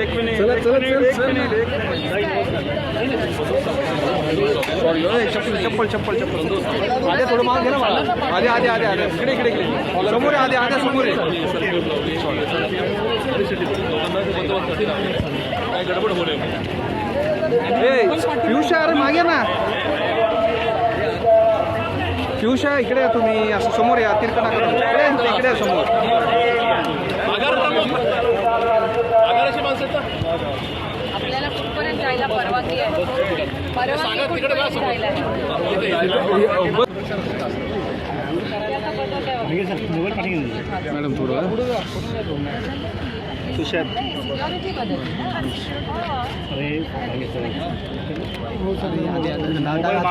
एक मिनिट चला, एक चला, मिनिट, चला, एक मिनिट, एक मिनिट. सॉरी होय, चप्पल चप्पल चप्पल चप्पल. आधी थोडं माग घे ना मला आधी आधी आधी आधी इकडे इकडे इकडे. समोर आहे, आधी आधी समोर आहे. काय गडबड पियुष अरे मागे ना. पियुष इकडे या तुम्ही. असं समोर या तिरकणा करून इकडे समोर आगार आगाराची माणसं आहेत ना आपल्याला कुठपर्यंत जायला परवानगी आहे परवानगी सांगा तिकडे बघा कुठपर्यंत समोर. जायला आहे? इथे या. त्याचा बदल आहे. मॅडम थोडं तुषार.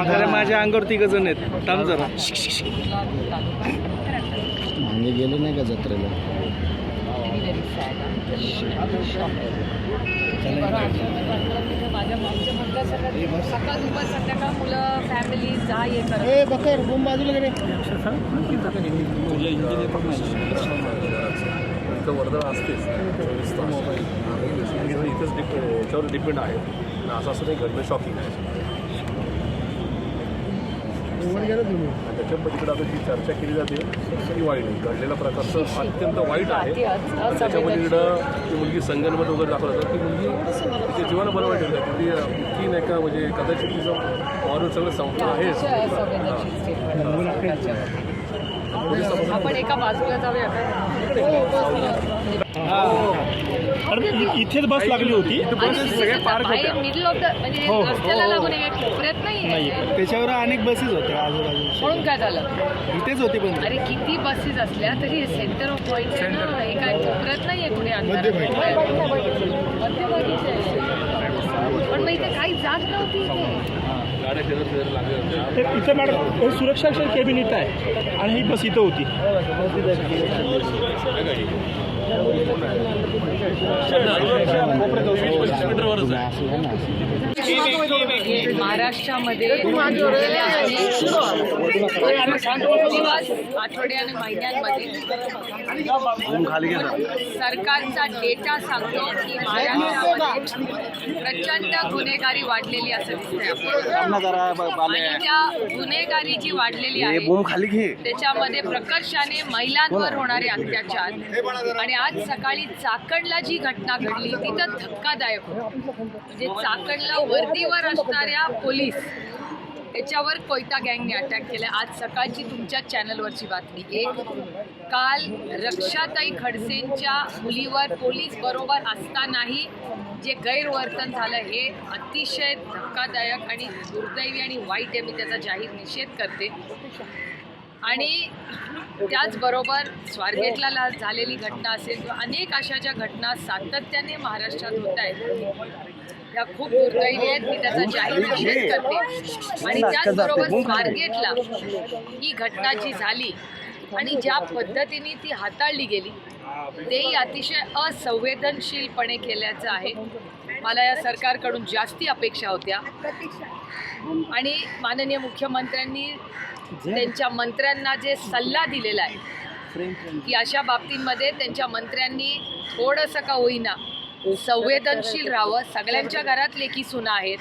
अरे माझ्या अंगावर तिघ जण आहेत. थांब जरा. मागे गेले नाही का जत्रेला Very, very sad. बरं वाटलं. माझ्या मागच्या मुलगा सगळं सकाळ दुपार संध्याकाळ मुलं फॅमिली जा ये करत बकर बोंब बाजूला गेले. इथं वर्दळ असतेच चोवीस तास आणि इथंच डिपेंड याच्यावर डिपेंड आहे असं असं नाही घडणं शॉकिंग आहे. त्याच्या पलीकडे आता जी चर्चा केली जाते ती वाईट आहे. घडलेला प्रकारचं अत्यंत वाईट आहे. त्याच्या. पलीकडं ती मुलगी संगनमत वगैरे दाखवत होतं. ती मुलगी तिच्या जीवाला बरं वाटेल का ती इतकी नाही का म्हणजे कदाचित तिचं ऑर्डर सगळं संपलं आहे. आपण एका बाजूला जाऊया. इथेच बस लागली होती. मिडल ऑफ द म्हणजे रस्त्याला लागून आहे कोपऱ्यात नाही त्याच्यावर अनेक बसेस होत्या आजूबाजूला म्हणून काय झालं? इथेच होती पण अरे किती बसेस असल्या तरी सेंटर ऑफ पॉईंट आहे ना. हे काय कोपऱ्यात नाहीये कुठे अंधारात. मध्यभागीच आहे. पण मग इथे काही जात नव्हती इथे. ते इथं मॅडम हे सुरक्षा केबिन इथं आहे आणि ही बस इथं होती. महाराष्ट्रामध्ये गेल्या अनेक दिवस आठवडे आणि महिन्यांमध्ये सरकारचा डेटा सांगतो की महाराष्ट्रामध्ये प्रचंड गुन्हेगारी वाढलेली असं आणि त्या गुन्हेगारी जी वाढलेली आहे खाली घे. त्याच्यामध्ये प्रकर्षाने महिलांवर होणारे अत्याचार. आणि आज सकाळी चाकणला जी घटना घडली ती तर धक्कादायक होती. म्हणजे चाकणला वर्दीवर असणाऱ्या पोलीस त्याच्यावर कोयता गँगने अटॅक केला. आज सकाळची तुमच्या चॅनलवरची बातमी. एक काल रक्षाताई खडसेंच्या मुलीवर पोलीस बरोबर असतानाही जे गैरवर्तन झालं हे अतिशय धक्कादायक आणि दुर्दैवी आणि वाईट आहे मी त्याचा जाहीर निषेध करते. आणि त्याचबरोबर स्वारगेटला झालेली घटना असेल किंवा अनेक अशा ज्या घटना सातत्याने महाराष्ट्रात होत आहेत त्या खूप दुर्दैवी आहेत मी त्याचा जाहीर निषेध करते. आणि त्याचबरोबर स्वारगेटला ही घटना जी झाली आणि ज्या पद्धतीने ती हाताळली गेली तेही अतिशय असंवेदनशीलपणे केल्याचं आहे. मला या सरकारकडून जास्ती अपेक्षा होत्या. आणि माननीय मुख्यमंत्र्यांनी त्यांच्या मंत्र्यांना जे सल्ला दिलेला आहे की अशा बाबतींमध्ये त्यांच्या मंत्र्यांनी थोडंसं का होईना संवेदनशील राहावं. सगळ्यांच्या घरात लेखी सुना आहेत.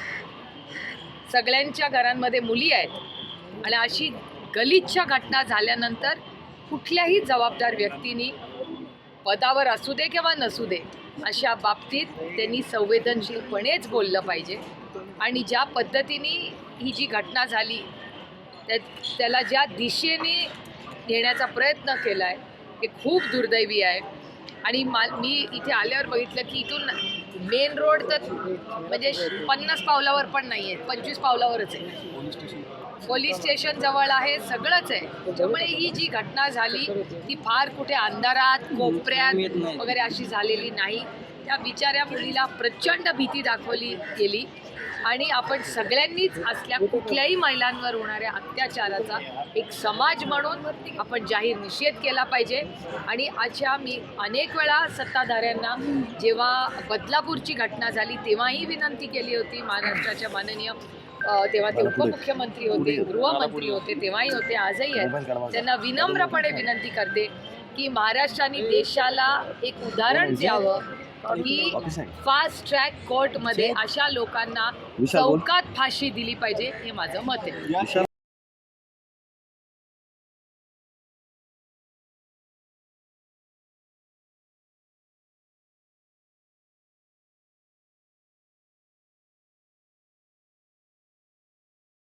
सगळ्यांच्या घरांमध्ये मुली आहेत. आणि अशी गलिच्छ घटना झाल्यानंतर कुठल्याही जबाबदार व्यक्तीनी पदावर असू दे किंवा नसू दे अशा बाबतीत त्यांनी संवेदनशीलपणेच बोललं पाहिजे. आणि ज्या पद्धतीने ही जी घटना झाली त्या त्याला ज्या दिशेने नेण्याचा प्रयत्न केला आहे हे खूप दुर्दैवी आहे. आणि मा मी इथे आल्यावर बघितलं की इथून मेन रोड तर म्हणजे पन्नास पावलावर पण नाही आहे पंचवीस पावलावरच आहे. पोलीस स्टेशन जवळ आहे सगळंच आहे. त्यामुळे ही जी घटना झाली ती फार कुठे अंधारात कोपऱ्यात वगैरे अशी झालेली नाही. त्या बिचाऱ्या मुलीला प्रचंड भीती दाखवली गेली. आणि आपण सगळ्यांनीच असल्या कुठल्याही महिलांवर होणाऱ्या अत्याचाराचा एक समाज म्हणून आपण जाहीर निषेध केला पाहिजे. आणि अशा मी अनेक वेळा सत्ताधाऱ्यांना जेव्हा बदलापूरची घटना झाली तेव्हाही विनंती केली होती महाराष्ट्राच्या माननीय तेव्हा ते उपमुख्यमंत्री होते गृहमंत्री होते तेव्हाही होते आजही आहेत. त्यांना विनम्रपणे विनंती करते की महाराष्ट्राने देशाला एक उदाहरण द्यावं. की फास्ट ट्रॅक कोर्टमध्ये अशा लोकांना चौकात फाशी दिली पाहिजे हे माझं मत आहे.